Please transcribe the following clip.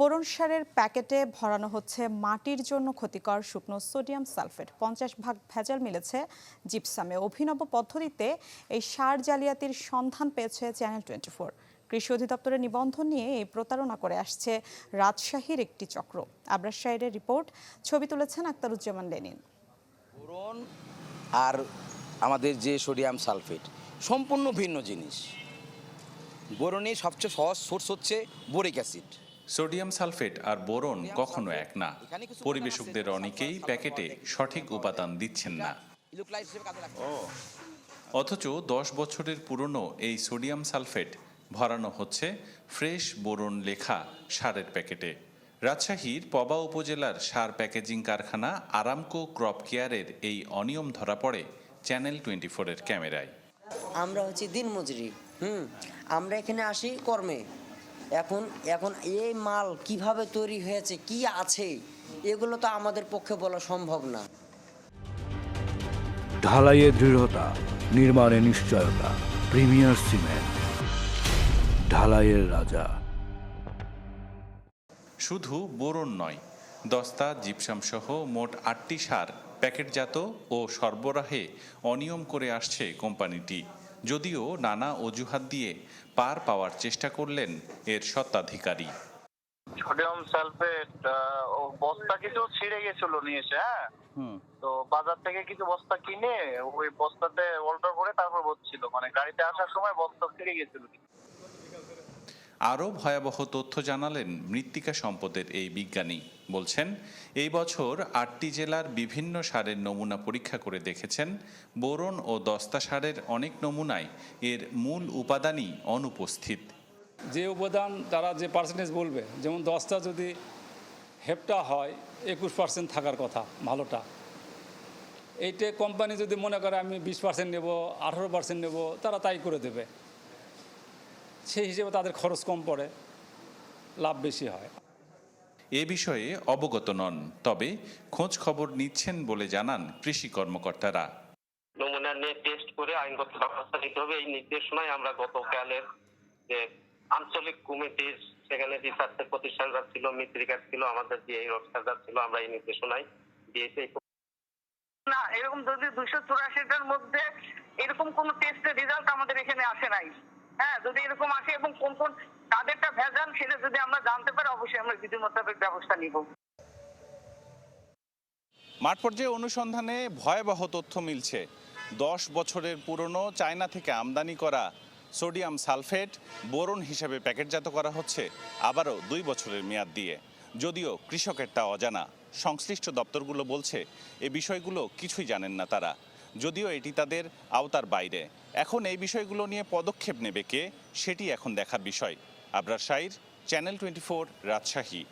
Boron সারের প্যাকেটে ভরানো হচ্ছে মাটির জন্য ক্ষতিকর শুকনো সোডিয়াম সালফেট। পঞ্চাশ ভাগ ভেজাল মিলেছে জিপসামে। অভিনব পদ্ধতিতে এই সার জালিয়াতির সন্ধান পেয়েছে চ্যানেল টোয়েন্টি ফোর কৃষি অধিদপ্তরের নিবন্ধন নিয়ে এই প্রতারণা করে আসছে রাজশাহীর একটি চক্র। শাহের রিপোর্ট, ছবি তুলেছেন আক্তারুজ্জামান লেনিন। বোরন আর আমাদের যে সোডিয়াম সালফেট, সম্পূর্ণ ভিন্ন জিনিস। বোরনের সবচেয়ে সহজ সোর্স হচ্ছে বোরিক অ্যাসিড। সোডিয়াম সালফেট আর বোরন কখনো এক না। পরিবেশকদের অনেকেই প্যাকেটে সঠিক উপাদান দিচ্ছেন না। অথচ দশ বছরের পুরনো এই সোডিয়াম সালফেট ভরানো হচ্ছে ফ্রেশ বোরন লেখা সারের প্যাকেটে। রাজশাহীর পবা উপজেলার সার প্যাকেজিং কারখানা আরামকো ক্রপ কেয়ারের এই অনিয়ম ধরা পড়ে চ্যানেল টোয়েন্টি ফোরের ক্যামেরায়। আমরা হচ্ছে দিনমজুরি হুম? আমরা এখানে আসি কর্মে। এখন এখন এই মাল কীভাবে তৈরি হয়েছে কি আছে এগুলো তো আমাদের পক্ষে বলা সম্ভব না। ঢালাইয়ে দৃঢ়তা নির্মাণে নিশ্চয়তা প্রিমিয়ার সিমেন্ট ঢালাইয়ের রাজা। শুধু বোরন নয় দস্তা জিপসাম সহ মোট আটটি সার প্যাকেটজাত ও সরবরাহে অনিয়ম করে আসছে কোম্পানিটি। যদিও নানা অজুহাত দিয়ে পার পাওয়ার চেষ্টা করলেন এর স্বত্বাধিকারী। সোডিয়াম সালফেট ও বস্তা কিছু ছিঁড়ে গেছিল নিয়ে এসে হ্যাঁ তো বাজার থেকে কিছু বস্তা কিনে ওই বস্তাতে অল্টার করে তারপর বসছিল মানে গাড়িতে আসার সময় বস্তা ছিঁড়ে গেছিল। আরও ভয়াবহ তথ্য জানালেন মৃত্তিকা সম্পদের এই বিজ্ঞানী। বলছেন, এই বছর আটটি জেলার বিভিন্ন সারের নমুনা পরীক্ষা করে দেখেছেন। বোরন ও দস্তা সারের অনেক নমুনায় এর মূল উপাদানই অনুপস্থিত। যে উপাদান তারা যে পার্সেন্টেজ বলবে, যেমন দশটা যদি হেপটা হয়, একুশ পার্সেন্ট থাকার কথা, ভালোটা। এইটা কোম্পানি যদি মনে করে আমি বিশ পার্সেন্ট নেব, আঠারো পার্সেন্ট নেব, তারা তাই করে দেবে। সেই হিসেবে তাদের খরচ কম পড়ে লাভ বেশি হয়। এ বিষয়ে অবগত নন তবে খোঁজ খবর নিচ্ছেন বলে জানান কৃষি কর্মকর্তারা। নমুনা নিয়ে টেস্ট করে আইনগত ব্যবস্থা নিতে হবে। এই নির্দেশনায় আমরা গতকালের যে আঞ্চলিক কমিটির সেখানে রিসার্চের প্রতিষ্ঠানরা ছিল মৃত্তিকা ছিল আমাদের যে এই ছিল আমরা এই নির্দেশনায় দিয়েছি। না এরকম যদি দুশো চুরাশিটার মধ্যে এরকম কোন টেস্টের রেজাল্ট আমাদের এখানে আসে নাই। হ্যাঁ যদি এরকম আসে এবং কোন কোন তাদেরটা ভেজাল সেটা যদি আমরা জানতে পারি, অবশ্যই আমরা বিধি মোতাবেক ব্যবস্থা নিব। মাঠ পর্যায়ে অনুসন্ধানে ভয়াবহ তথ্য মিলছে। দশ বছরের পুরনো চায়না থেকে আমদানি করা সোডিয়াম সালফেট বোরন হিসেবে প্যাকেটজাত করা হচ্ছে, আবারও দুই বছরের মেয়াদ দিয়ে। যদিও কৃষকের তা অজানা। সংশ্লিষ্ট দপ্তরগুলো বলছে, এ বিষয়গুলো কিছুই জানেন না তারা। যদিও এটি তাদের আওতার বাইরে। এখন এই বিষয়গুলো নিয়ে পদক্ষেপ নেবে কে, সেটি এখন দেখার বিষয়। Abrar Shahir channel twenty Rajshahi.